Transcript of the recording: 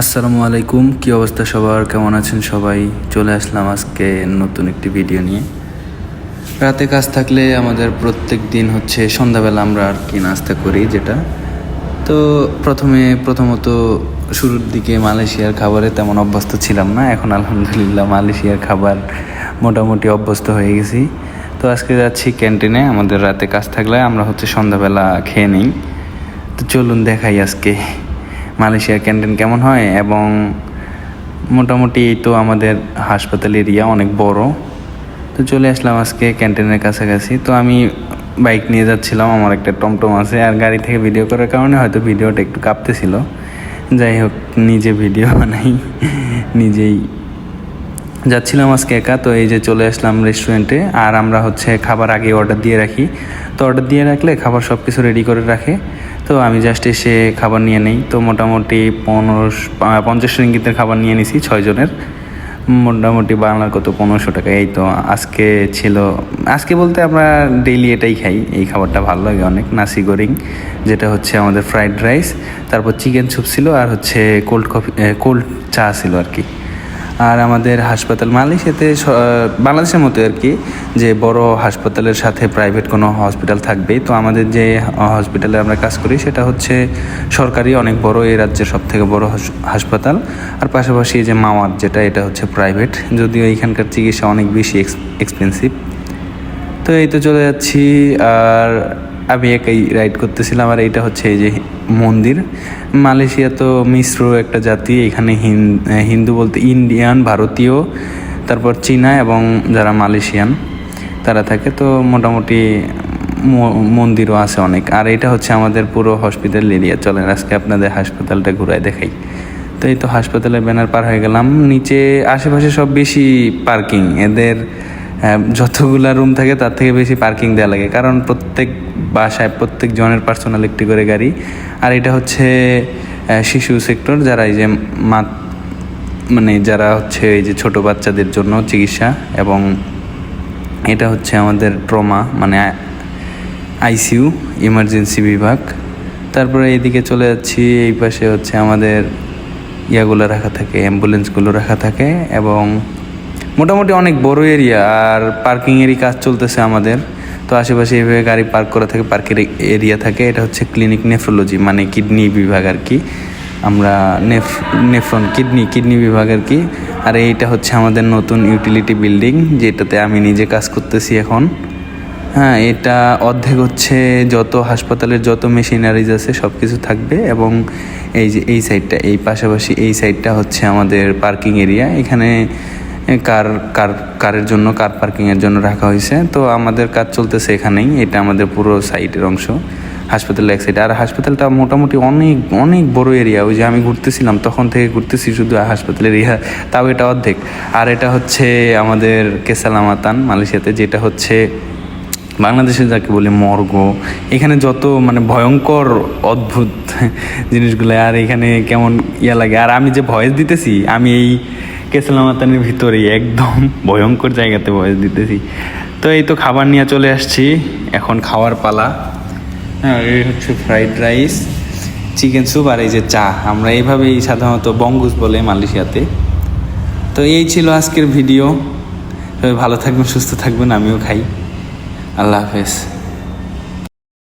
আসসালামু আলাইকুম, কি অবস্থা সবার? কেমন আছেন সবাই? চলে আসলাম আজকে নতুন একটি ভিডিও নিয়ে। রাতে কাজ থাকলে আমাদের প্রত্যেক দিন হচ্ছে সন্ধ্যাবেলা আমরা আর কি নাস্তা করি যেটা। তো প্রথমে প্রথমত শুরুর দিকে মালয়েশিয়ার খাবারে তেমন অভ্যস্ত ছিলাম না, এখন আলহামদুলিল্লাহ মালয়েশিয়ার খাবার মোটামুটি অভ্যস্ত হয়ে গেছি। তো আজকে যাচ্ছি ক্যান্টিনে, আমাদের রাতে কাজ থাকলে আমরা হচ্ছে সন্ধ্যাবেলা খেয়ে নিই। তো চলুন দেখাই আজকে। মালয়েশিয়ার ক্যান্টিন কেমন হয়? এবং মোটামুটি তো আমাদের হাসপাতাল এরিয়া অনেক বড়। তো চলে আসলাম আজকে ক্যান্টিনের কাছাকাছি। তো আমি বাইক নিয়ে যাচ্ছিলাম, আমার একটা টমটম আছে। আর গাড়ি থেকে ভিডিও করার কারণে হয়তো ভিডিওটা একটু কাঁপতেছিল। যাই হোক, নিজে ভিডিও বানাই, নিজেই যাচ্ছিলাম আজকে একা। তো এই যে চলে আসলাম রেস্টুরেন্টে। আর আমরা হচ্ছে খাবার আগে অর্ডার দিয়ে রাখি। তো অর্ডার দিয়ে রাখলে খাবার সব কিছু রেডি করে রাখে। তো আমি জাস্ট এসে খাবার নিয়ে নেই। তো মোটামুটি পনেরো পঞ্চাশ রিঙ্গিতের খাবার নিয়ে নিছি ছয়জনের মোটামুটি বাংলার কত পনেরোশো টাকা। এই তো আজকে ছিল, আজকে বলতে আমরা ডেইলি এটাই খাই। এই খাবারটা ভালো লাগে অনেক। নাসি গোরিং, যেটা হচ্ছে আমাদের ফ্রাইড রাইস তারপর চিকেন স্যুপ ছিল আর হচ্ছে কোল্ড কফি কোল্ড চা ছিল আর কি। আর আমাদের হাসপাতাল মালয়েশিয়াতে বাংলাদেশের মতো আর কি, যে বড় হাসপাতালের সাথে প্রাইভেট কোনো হসপিটাল থাকবেই। তো আমাদের যে হসপিটালে আমরা কাজ করি, সেটা হচ্ছে সরকারি, অনেক বড়, এই রাজ্যের সব থেকে বড় হাসপাতাল। আর পাশাপাশি যে মাওয়ার, যেটা, এটা হচ্ছে প্রাইভেট যদিও এখানকার চিকিৎসা অনেক বেশি এক্সপেন্সিভ তো এই তো চলে যাচ্ছি, আর আমি একাই রাইড করতেছিলাম আর এইটা হচ্ছে এই যে মন্দির। মালয়েশিয়া তো মিশ্র একটা জাতি, এখানে হিন- হিন্দু বলতে ইন্ডিয়ান, ভারতীয়, তারপর চীনা এবং যারা মালয়েশিয়ান, তারা থাকে। তো মোটামুটি মন্দিরও আছে অনেক। আর এটা হচ্ছে আমাদের পুরো হসপিটাল এরিয়া চলেন আজকে আপনাদের হাসপাতালটা ঘুরায় দেখাই। তো এই তো হাসপাতালের ব্যানার পার হয়ে গেলাম। নিচে আশেপাশে সব বেশি পার্কিং এদের যতগুলা রুম থাকে তার থেকে বেশি পার্কিং দেওয়া লাগে। কারণ প্রত্যেক বাসায় প্রত্যেক জনের পার্সোনাল একটি করে গাড়ি। আর এটা হচ্ছে শিশু সেক্টর যারা এই যে মা মানে যারা হচ্ছে এই যে ছোট বাচ্চাদের জন্য চিকিৎসা এবং এটা হচ্ছে আমাদের ট্রমা মানে আইসিইউ ইমার্জেন্সি বিভাগ। তারপরে এইদিকে চলে যাচ্ছি, এই পাশে হচ্ছে আমাদের ইয়াগুলো রাখা থাকে অ্যাম্বুলেন্সগুলো রাখা থাকে এবং মোটামুটি অনেক বড় এরিয়া আর পার্কিংয়েরই কাজ চলতেছে আমাদের। তো আশেপাশে এইভাবে গাড়ি পার্ক করা থাকে পার্কের এরিয়া থাকে। এটা হচ্ছে ক্লিনিক নেফ্রোলজি মানে কিডনি বিভাগ আর কি। আমরা নেফ নেফ্রন কিডনি কিডনি বিভাগ আর কি। আর এইটা হচ্ছে আমাদের নতুন ইউটিলিটি বিল্ডিং যেটাতে আমি নিজে কাজ করতেছি এখন। হ্যাঁ এটা অর্ধেক হচ্ছে যত হাসপাতালের যত মেশিনারিজ আছে সব কিছু থাকবে। এবং এই যে এই সাইডটা এই পাশাপাশি এই সাইডটা হচ্ছে আমাদের পার্কিং এরিয়া এখানে কার কার, কারের জন্য, কার পার্কিংয়ের জন্য রাখা হয়েছে। তো আমাদের কাজ চলতেছে এখানেই। এটা আমাদের পুরো সাইটের অংশ। হাসপাতাল এক সাইড আর হাসপাতালটা মোটামুটি অনেক অনেক বড় এরিয়া ওই যে আমি ঘুরতেছিলাম, তখন থেকে ঘুরতেছি শুধু হাসপাতালের এরিয়া তাও এটা অর্ধেক। আর এটা হচ্ছে আমাদের কেসালামাতান, মালয়েশিয়াতে, যেটা হচ্ছে বাংলাদেশে যাকে বলি মর্গ, এখানে যত মানে ভয়ঙ্কর অদ্ভুত জিনিসগুলো, আর এখানে কেমন ইয়া লাগে। আর আমি যে ভয়েস দিতেছি, আমি এই কেসালামাতানের ভিতরেই একদম ভয়ঙ্কর জায়গাতে ভয়েস দিতেছি। তো এই তো খাবার নিয়ে চলে আসছি, এখন খাওয়ার পালা। হ্যাঁ এই হচ্ছে ফ্রাইড রাইস, চিকেন স্যুপ আর এই যে চা। আমরা এইভাবেই সাধারণত বঙ্গুস বলে মালয়েশিয়াতে। তো এই ছিল আজকের ভিডিও। ভালো থাকবেন, সুস্থ থাকবেন, আমিও খাই। আল্লাহ হাফেজ।